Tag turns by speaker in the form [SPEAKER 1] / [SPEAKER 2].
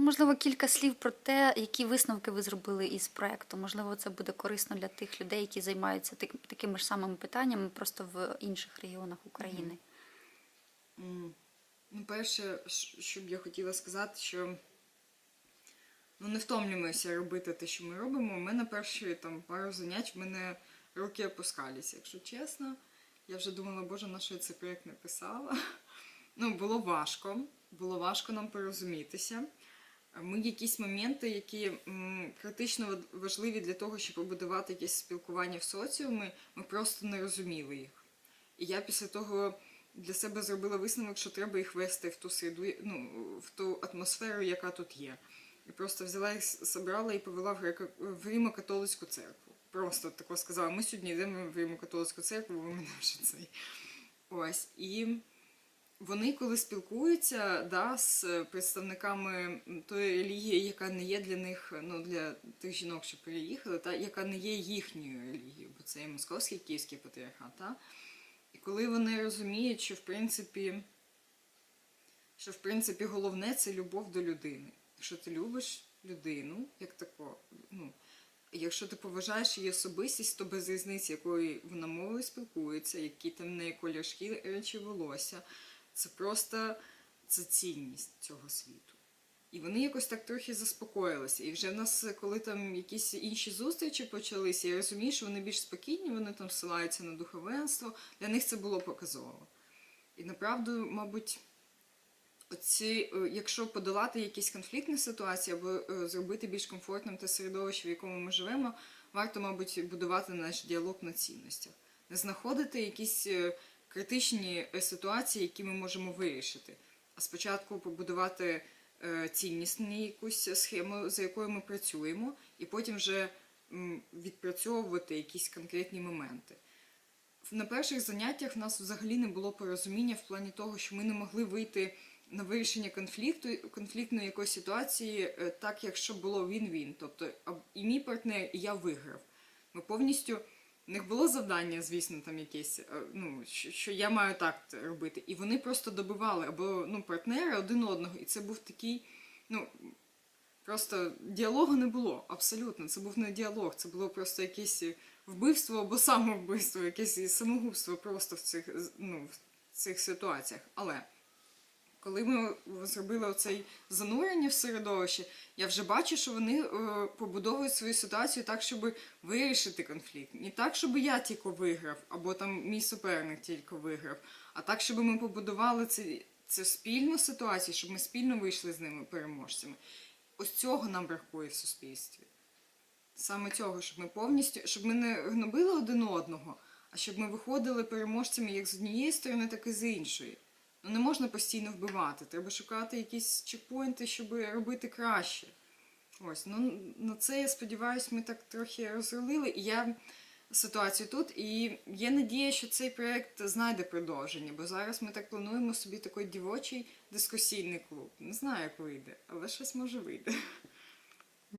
[SPEAKER 1] Можливо, кілька слів про те, які висновки ви зробили із проекту. Можливо, це буде корисно для тих людей, які займаються так- такими ж самими питаннями, просто в інших регіонах України.
[SPEAKER 2] Ну, перше, що б я хотіла сказати, що ну, не втомлюємося робити те, що ми робимо. У мене перші там пару занять, в мене руки опускалися, якщо чесно. Я вже думала, боже, на що я цей проєкт не писала. Ну, було важко, було важко нам порозумітися. Ми якісь моменти, які критично важливі для того, щоб побудувати якесь спілкування в соціумі, ми просто не розуміли їх. І я після того для себе зробила висновок, що треба їх вести в ту середу, ну, в ту атмосферу, яка тут є. І просто взяла їх, собрала і повела в, греко- в Римо-католицьку церкву. Просто тако сказала, ми сьогодні йдемо в Римо-католицьку церкву, ви мене вже цей. Ось. І вони, коли спілкуються да, з представниками тої релігії, яка не є для них, ну для тих жінок, що переїхали, та яка не є їхньою релігією, бо це є московський київський патріархат. Та? І коли вони розуміють, що в принципі, що в принципі головне це любов до людини. Якщо ти любиш людину, як тако, ну, якщо ти поважаєш її особистість, то без різниці, якою вона мовою спілкується, які там в неї колір шкіри чи волосся, це просто це цінність цього світу. І вони якось так трохи заспокоїлися. І вже в нас, коли там якісь інші зустрічі почалися, я розумію, що вони більш спокійні, вони там ссилаються на духовенство. Для них це було показово. І направду, мабуть, оці, е, якщо подолати якісь конфліктні ситуації або е, зробити більш комфортним те середовище, в якому ми живемо, варто, мабуть, будувати наш діалог на цінностях, не знаходити якісь е, критичні е, ситуації, які ми можемо вирішити. А спочатку побудувати е, ціннісні якусь схему, за якою ми працюємо, і потім вже відпрацьовувати якісь конкретні моменти. На перших заняттях в нас взагалі не було порозуміння в плані того, що ми не могли вийти на вирішення конфлікту, конфліктної якоїсь ситуації, е, так, якщо було він-він. Тобто і мій партнер, і я виграв. Ми повністю. В них було завдання, звісно, там якесь, е, ну, що, я маю так робити. І вони просто добивали або ну, партнери один одного. І це був такий, ну, просто діалогу не було. Абсолютно. Це був не діалог, це було просто якесь вбивство або самовбивство, якесь самогубство просто в цих, ну, в цих ситуаціях. Але коли ми зробили оцей занурення в середовище, я вже бачу, що вони е, побудовують свою ситуацію так, щоб вирішити конфлікт. Не так, щоб я тільки виграв, або там мій суперник тільки виграв, а так, щоб ми побудували це, це спільну ситуацію, щоб ми спільно вийшли з ними переможцями. Ось цього нам бракує в суспільстві. Саме цього, щоб ми повністю, щоб ми не гнобили один одного, а щоб ми виходили переможцями як з однієї сторони, так і з іншої. Ну не можна постійно вбивати. Треба шукати якісь чекпоінти, щоб робити краще. Ось, ну на це я сподіваюся, ми так трохи розрулили. І я ситуацію тут. І є надія, що цей проєкт знайде продовження, бо зараз ми так плануємо собі такий дівочий дискусійний клуб. Не знаю, як вийде, але щось може вийде.